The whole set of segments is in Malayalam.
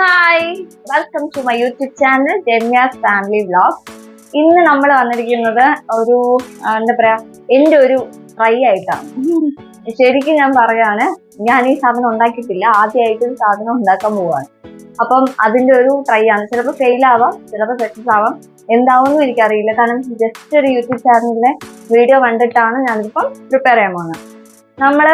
Hi welcome to my YouTube channel Ramya's family vlog ഇന്ന് നമ്മൾ വന്നിരിക്കുന്നത് ഒരു എന്താ പറയാ എന്റെ ഒരു ട്രൈ ആയിട്ടാണ്. ശരിക്കും ഞാൻ പറയാണ് ഞാൻ ഈ സാധനം ഉണ്ടാക്കിയിട്ടില്ല. ആദ്യമായിട്ട് സാധനം ഉണ്ടാക്കാൻ പോവാണ്. അപ്പം അതിന്റെ ഒരു ട്രൈ ആണ്. ചിലപ്പോൾ ഫെയിൽ ആവാം ചിലപ്പോൾ സക്സസ് ആവാം. എന്താവുമെന്നും എനിക്കറിയില്ല. കാരണം ജസ്റ്റ് ഒരു യൂട്യൂബ് ചാനലിലെ വീഡിയോ കണ്ടിട്ടാണ് ഞാനിപ്പം പ്രിപ്പയർ ചെയ്യാൻ പോകുന്നത് നമ്മൾ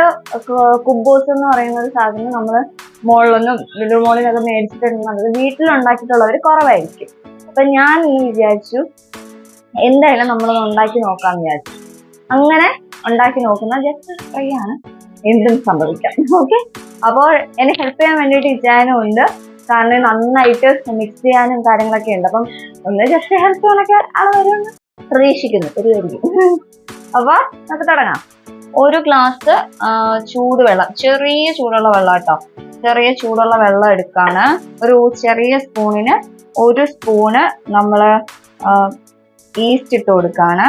കുബോസ് എന്ന് പറയുന്ന ഒരു സാധനം നമ്മൾ മുകളിലൊന്നും ലുലു മോളിലൊക്കെ മേടിച്ചിട്ടുണ്ടെന്നുള്ളത് വീട്ടിലുണ്ടാക്കിയിട്ടുള്ളവർ കുറവായിരിക്കും. അപ്പൊ ഞാൻ ഈ വിചാരിച്ചു എന്തായാലും നമ്മളൊന്ന് ഉണ്ടാക്കി നോക്കാന്ന് വിചാരിച്ചു. അങ്ങനെ ഉണ്ടാക്കി നോക്കുന്ന ജസ്റ്റ് ട്രൈ ആണ് എന്തും സംഭവിക്കാം. ഓക്കെ അപ്പോൾ എന്നെ ഹെൽപ്പ് ചെയ്യാൻ വേണ്ടിയിട്ട് ഇച്ചാനും ഉണ്ട്. കാരണം നന്നായിട്ട് മിക്സ് ചെയ്യാനും കാര്യങ്ങളൊക്കെ ഉണ്ട്. അപ്പം ഒന്ന് ജസ്റ്റ് ഹെൽപ്പ് ചെയ്യാനൊക്കെ ആൾ വരുമെന്ന് പ്രതീക്ഷിക്കുന്നു. വരുമായിരിക്കും അപ്പൊ നമുക്ക് തുടങ്ങാം. ഒരു ഗ്ലാസ് ചൂടുവെള്ളം. ചെറിയ ചൂടുള്ള വെള്ളം കേട്ടോ ചെറിയ ചൂടുള്ള വെള്ളം എടുക്കാണ്. ഒരു ചെറിയ സ്പൂണിന് ഒരു സ്പൂണ് നമ്മൾ ഈസ്റ്റ് ഇട്ട് കൊടുക്കാണ്.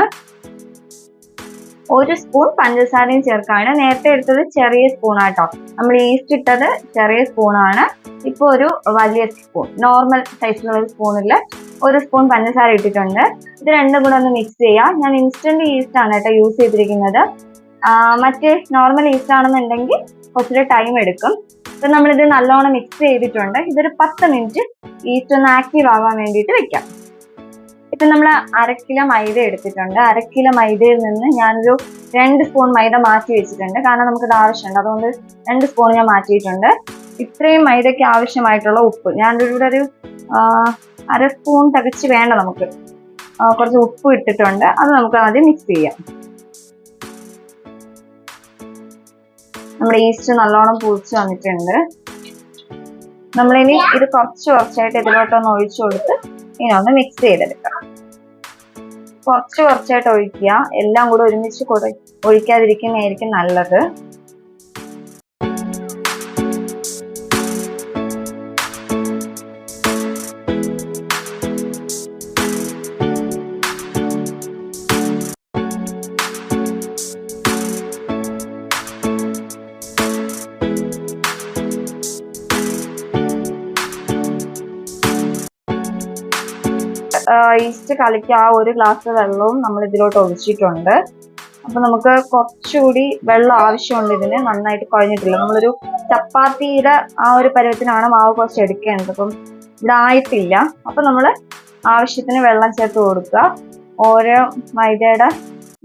ഒരു സ്പൂൺ പഞ്ചസാരയും ചേർക്കാണ്. നേരത്തെ എടുത്തത് ചെറിയ സ്പൂണാട്ടോ. നമ്മൾ ഈസ്റ്റ് ഇട്ടത് ചെറിയ സ്പൂണാണ്. ഇപ്പൊ ഒരു വലിയ സ്പൂൺ നോർമൽ സൈസിലുള്ള സ്പൂണിൽ ഒരു സ്പൂൺ പഞ്ചസാര ഇട്ടിട്ടുണ്ട്. ഇത് രണ്ടും കൂടെ ഒന്ന് മിക്സ് ചെയ്യാം. ഞാൻ ഇൻസ്റ്റന്റ് ഈസ്റ്റ് ആണ് കേട്ടോ യൂസ് ചെയ്തിരിക്കുന്നത്. മറ്റേ നോർമൽ ഈസ്റ്റ് ആണെന്നുണ്ടെങ്കിൽ കുറച്ചുകൂടെ ടൈം എടുക്കും. ഇപ്പൊ നമ്മളിത് നല്ലോണം മിക്സ് ചെയ്തിട്ടുണ്ട്. ഇതൊരു പത്ത് മിനിറ്റ് ഈസ്റ്റ് ഒന്ന് ആക്റ്റീവ് ആവാൻ വേണ്ടിയിട്ട് വെക്കാം. ഇപ്പൊ നമ്മൾ അരക്കിലോ കിലോ മൈദ എടുത്തിട്ടുണ്ട്. അരക്കിലോ കിലോ മൈദയിൽ നിന്ന് ഞാനൊരു രണ്ട് സ്പൂൺ മൈദ മാറ്റി വെച്ചിട്ടുണ്ട്. കാരണം നമുക്കിത് ആവശ്യമുണ്ട്. അതുകൊണ്ട് രണ്ട് സ്പൂൺ ഞാൻ മാറ്റിയിട്ടുണ്ട്. ഇത്രയും മൈദയ്ക്ക് ആവശ്യമായിട്ടുള്ള ഉപ്പ്. ഞാനൊരു ഇവിടെ ഒരു അര സ്പൂൺ തികച്ച് വേണ്ട നമുക്ക്. കുറച്ച് ഉപ്പ് ഇട്ടിട്ടുണ്ട്. അത് നമുക്ക് ആദ്യം മിക്സ് ചെയ്യാം. നമ്മുടെ ഈസ്റ്റ് നല്ലോണം പൂച്ച് വന്നിട്ടുണ്ട്. നമ്മളിനി ഇത് കുറച്ച് കുറച്ചായിട്ട് ഇതിലോട്ടൊന്ന് ഒഴിച്ചു കൊടുത്ത് ഇനി ഒന്ന് മിക്സ് ചെയ്തെടുക്കാം. കുറച്ച് കുറച്ചായിട്ട് ഒഴിക്കുക. എല്ലാം കൂടെ ഒരുമിച്ച് കൊടു ഒഴിക്കാതിരിക്കുന്നതായിരിക്കും നല്ലത്. ഈസ്റ്റ് കലക്കി ആ ഒരു ഗ്ലാസ് വെള്ളവും നമ്മൾ ഇതിലോട്ട് ഒഴിച്ചിട്ടുണ്ട്. അപ്പൊ നമുക്ക് കുറച്ചുകൂടി വെള്ളം ആവശ്യമുണ്ട് ഇതിന്. നന്നായിട്ട് കുഴഞ്ഞിട്ടില്ല. നമ്മളൊരു ചപ്പാത്തിയുടെ ആ ഒരു പരുവത്തിനാണ് മാവ് കുറച്ച് എടുക്കേണ്ടത്. അപ്പം ഇവിടെ ആയിട്ടില്ല. അപ്പൊ നമ്മൾ ആവശ്യത്തിന് വെള്ളം ചേർത്ത് കൊടുക്കുക. ഓരോ മൈദയുടെ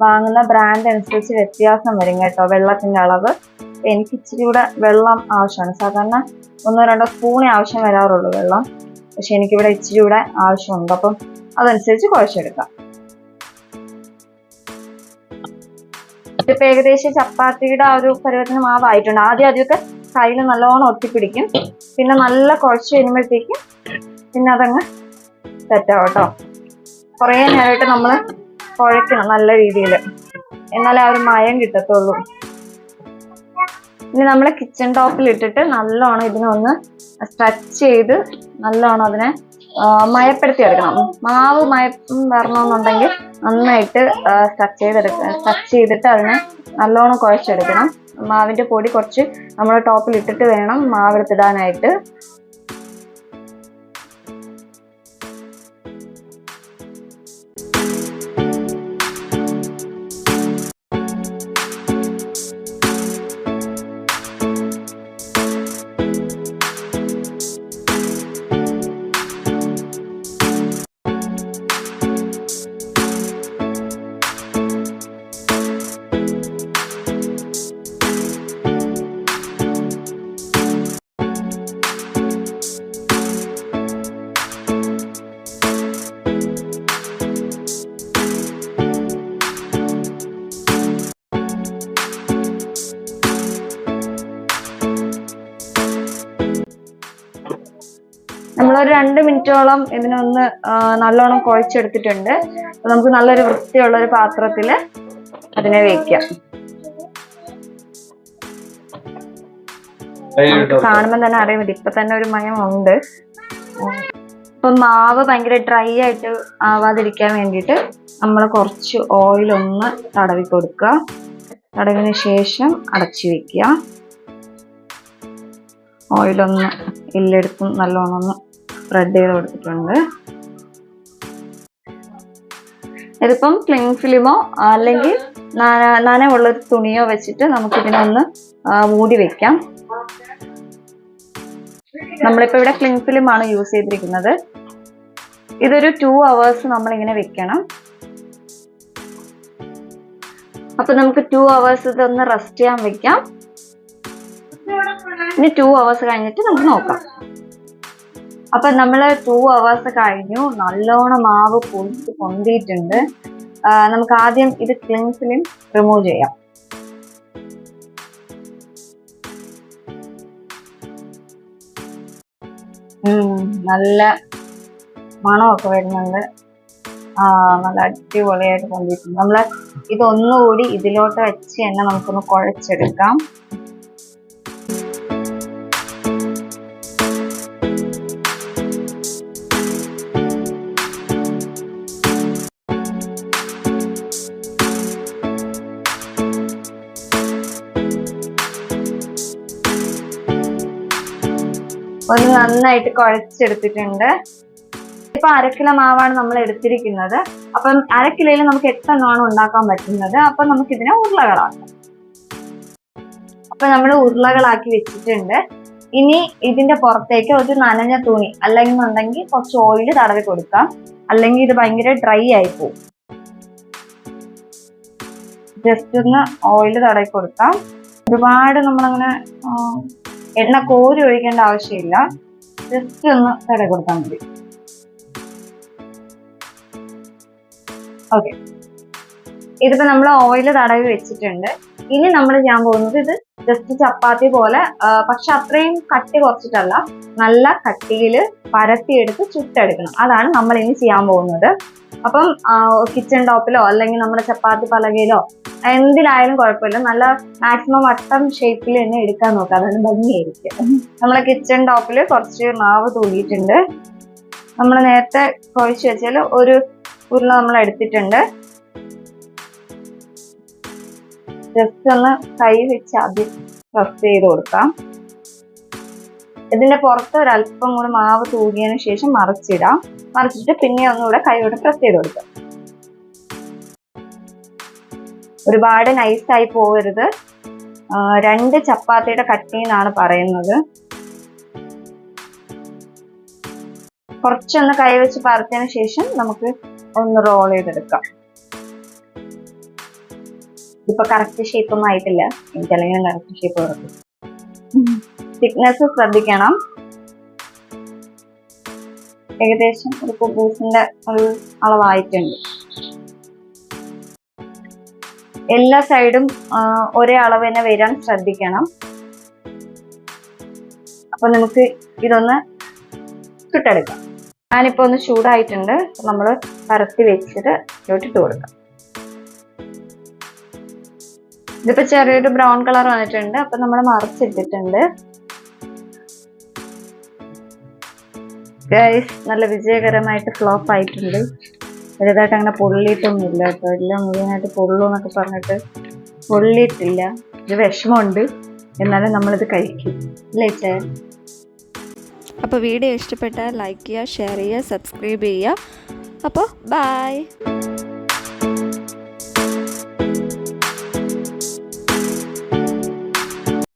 വാങ്ങുന്ന ബ്രാൻഡ് അനുസരിച്ച് വ്യത്യാസം വരും കേട്ടോ വെള്ളത്തിന്റെ അളവ്. എനിക്ക് ഇച്ചിരി കൂടെ വെള്ളം ആവശ്യമാണ്. സാധാരണ ഒന്നോ രണ്ടോ സ്പൂണേ ആവശ്യം വരാറുള്ളൂ വെള്ളം. പക്ഷെ എനിക്കിവിടെ ഇച്ചിരി കൂടെ ആവശ്യമുണ്ട്. അപ്പം അതനുസരിച്ച് കുഴച്ചെടുക്കാം. ഇപ്പൊ ഏകദേശം ചപ്പാത്തിയുടെ ആ ഒരു പരുവത്തിന് മാവായിട്ടുണ്ട്. ആദ്യം ആദ്യമൊക്കെ കയ്യിൽ നല്ലോണം ഒട്ടിപ്പിടിക്കും. പിന്നെ നല്ല കുഴച്ച് കഴിയുമ്പോഴത്തേക്കും പിന്നെ അതങ്ങ് സെറ്റാവും കേട്ടോ. കുറേ നേരമായിട്ട് നമ്മൾ കുഴക്കണം നല്ല രീതിയിൽ എന്നാലേ ആ ഒരു മയം കിട്ടത്തുള്ളൂ. ഇനി നമ്മൾ കിച്ചൺ ടോപ്പിൽ ഇട്ടിട്ട് നല്ലോണം ഇതിനൊന്ന് സ്ട്രെച്ച് ചെയ്ത് നല്ലോണം അതിനെ മയപ്പെടുത്തി എടുക്കണം. മാവ് മയം വരണമെന്നുണ്ടെങ്കിൽ നന്നായിട്ട് സ്റ്റച്ച് ചെയ്തെടുക്കുക സ്റ്റച്ച് ചെയ്തിട്ട് അതിനെ നല്ലോണം കുഴച്ചെടുക്കണം. മാവിന്റെ പൊടി കുറച്ച് നമ്മൾ ടോപ്പിൽ ഇട്ടിട്ട് വേണം മാവെടുത്തിടാനായിട്ട്. നമ്മളൊരു രണ്ട് മിനിറ്റോളം ഇതിനൊന്ന് നല്ലോണം കുഴച്ചെടുത്തിട്ടുണ്ട്. അപ്പൊ നമുക്ക് നല്ലൊരു വൃത്തിയുള്ള ഒരു പാത്രത്തിൽ അതിനെ വെക്കാം കാണുമ്പോ കാണുമ്പോൾ തന്നെ അറിയാൻ പറ്റും. ഇപ്പൊ തന്നെ ഒരു മയം ഉണ്ട് ഇപ്പൊ മാവ് ഭയങ്കര ഡ്രൈ ആയിട്ട് ആവാതിരിക്കാൻ വേണ്ടിട്ട് നമ്മൾ കുറച്ച് ഓയിൽ ഒന്ന് തടവി കൊടുക്കുക. തടവിന് ശേഷം അടച്ചു വെക്കുക. ഓയിലൊന്ന് ഇല്ലെടുത്തും നല്ലോണം ഒന്ന് സ്പ്രെഡ് ചെയ്ത് കൊടുത്തിട്ടുണ്ട്. ഇതിപ്പം ക്ലിങ് ഫിലിമോ അല്ലെങ്കിൽ നന- നനവുള്ള തുണിയോ വെച്ചിട്ട് നമുക്ക് ഇതിനൊന്ന് മൂടി വെക്കാം. നമ്മളിപ്പോ ഇവിടെ ക്ലിങ് ഫിലിം ആണ് യൂസ് ചെയ്തിരിക്കുന്നത്. ഇതൊരു ടു അവേഴ്സ് നമ്മൾ ഇങ്ങനെ വെക്കണം. അപ്പൊ നമുക്ക് ടു അവേഴ്സ് ഇതൊന്ന് റെസ്റ്റ് ചെയ്യാൻ വെക്കാം. ഇനി ടു അവേഴ്സ് കഴിഞ്ഞിട്ട് നമുക്ക് നോക്കാം. അപ്പൊ നമ്മൾ ടു അവേഴ്സ് കഴിഞ്ഞു. നല്ലോണം മാവ് പൊന്തി പൊന്തിയിട്ടുണ്ട്. നമുക്ക് ആദ്യം ഇത് ക്ലിൻസിലും റിമൂവ് ചെയ്യാം. നല്ല മണമൊക്കെ വരുന്നുണ്ട്. ആ നല്ല അടിപൊളിയായിട്ട് പൊന്തിയിട്ടുണ്ട്. നമ്മൾ ഇതൊന്നുകൂടി ഇതിലോട്ട് വെച്ച് തന്നെ നമുക്കൊന്ന് കുഴച്ചെടുക്കാം. ഒന്ന് നന്നായിട്ട് കുഴച്ചെടുത്തിട്ടുണ്ട്. ഇപ്പൊ അരക്കിലോ മാവാണ് നമ്മൾ എടുത്തിരിക്കുന്നത്. അപ്പം അരക്കിലയിൽ നമുക്ക് എട്ടെണ്ണമാണ് ഉണ്ടാക്കാൻ പറ്റുന്നത്. അപ്പൊ നമുക്ക് ഇതിനെ ഉരുളകളാക്കാം. അപ്പൊ നമ്മൾ ഉരുളകളാക്കി വെച്ചിട്ടുണ്ട്. ഇനി ഇതിന്റെ പുറത്തേക്ക് ഒരു നനഞ്ഞ തുണി അല്ലെങ്കിൽ ഉണ്ടെങ്കിൽ കുറച്ച് ഓയിൽ തടവി കൊടുക്കാം. അല്ലെങ്കിൽ ഇത് ഭയങ്കര ഡ്രൈ ആയി പോകും ജസ്റ്റ് ഒന്ന് ഓയിൽ തടവി കൊടുക്കാം. ഒരുപാട് നമ്മളങ്ങനെ എണ്ണ കോരി ഒഴിക്കേണ്ട ആവശ്യമില്ല. ജസ്റ്റ് ഒന്ന് തട കൊടുത്താൽ മതി. ഓക്കെ ഇതിപ്പോ നമ്മൾ ഓയിൽ തടവി വെച്ചിട്ടുണ്ട്. ഇനി നമ്മൾ ചെയ്യാൻ പോകുന്നത് ഇത് ജസ്റ്റ് ചപ്പാത്തി പോലെ പക്ഷെ അത്രയും കട്ടി കുറച്ചിട്ടല്ല നല്ല കട്ടിയിൽ പരത്തിയെടുത്ത് ചുട്ടെടുക്കണം. അതാണ് നമ്മൾ ഇനി ചെയ്യാൻ പോകുന്നത്. അപ്പം കിച്ചൺ ടോപ്പിലോ അല്ലെങ്കിൽ നമ്മുടെ ചപ്പാത്തി പലകയിലോ എന്തിലായാലും കുഴപ്പമില്ല. നല്ല മാക്സിമം വട്ടം ഷേപ്പിൽ തന്നെ എടുക്കാൻ നോക്കുക അതാണ് ഭംഗിയായിരിക്കും. നമ്മളെ കിച്ചൺ ടോപ്പിൽ കുറച്ച് മാവ് തൂങ്ങിയിട്ടുണ്ട്. നമ്മൾ നേരത്തെ കുഴച്ച് വെച്ചാൽ ഒരു ഉരുള നമ്മൾ എടുത്തിട്ടുണ്ട്. ജസ്റ്റ് ഒന്ന് കൈ വെച്ച് ആദ്യം പ്രസ് ചെയ്ത് കൊടുക്കാം. ഇതിന്റെ പുറത്ത് ഒരല്പം കൂടി മാവ് തൂകിയതിനു ശേഷം മറിച്ചിടാം. മറിച്ചിട്ട് പിന്നെ ഒന്നുകൂടെ കൈയോടെ പ്രസ് ചെയ്ത് കൊടുക്കാം. ഒരുപാട് നൈസായി പോകരുത്. രണ്ട് ചപ്പാത്തിയുടെ കട്ടി എന്നാണ് പറയുന്നത്. കുറച്ചൊന്ന് കൈ വെച്ച് പരത്തിയതിനു ശേഷം നമുക്ക് ഒന്ന് റോൾ ചെയ്തെടുക്കാം. ഇപ്പൊ കറക്റ്റ് ഷേപ്പ് ഒന്നും ആയിട്ടില്ല. എനിക്കല്ലെങ്കിൽ കറക്റ്റ് ഷേപ്പ് കൊടുക്കും തിക്നെസ് ശ്രദ്ധിക്കണം. ഏകദേശം ഒരു കുബൂസിന്റെ ഒരു അളവായിട്ടുണ്ട്. എല്ലാ സൈഡും ഒരേ അളവ് തന്നെ വരാൻ ശ്രദ്ധിക്കണം. അപ്പൊ നമുക്ക് ഇതൊന്ന് ചുട്ടെടുക്കാം. ഞാനിപ്പോ ഒന്ന് ചൂടായിട്ടുണ്ട്. നമ്മൾ പരത്തി വെച്ചിട്ട് ഇട്ട് കൊടുക്കാം. ഇതിപ്പോ ചെറിയൊരു ബ്രൗൺ കളർ വന്നിട്ടുണ്ട്. അപ്പൊ നമ്മൾ മറിച്ചിട്ടിട്ടുണ്ട് ഗൈസ് നല്ല വിജയകരമായിട്ട് ഫ്ലോപ്പ് ആയിട്ടുണ്ട്. വലുതായിട്ട് അങ്ങനെ പൊള്ളിയിട്ടൊന്നും ഇല്ല കേട്ടോ. എല്ലാം മുഴുവനായിട്ട് പൊള്ളു എന്നൊക്കെ പറഞ്ഞിട്ട് പൊള്ളിയിട്ടില്ല. ഒരു വിഷമമുണ്ട്. എന്നാലും നമ്മളിത് കഴിക്കും. അല്ലേ ചേ അപ്പോൾ വീഡിയോ ഇഷ്ടപ്പെട്ടാൽ ലൈക്ക് ചെയ്യുക ഷെയർ ചെയ്യുക സബ്സ്ക്രൈബ് ചെയ്യുക. അപ്പോൾ ബായ്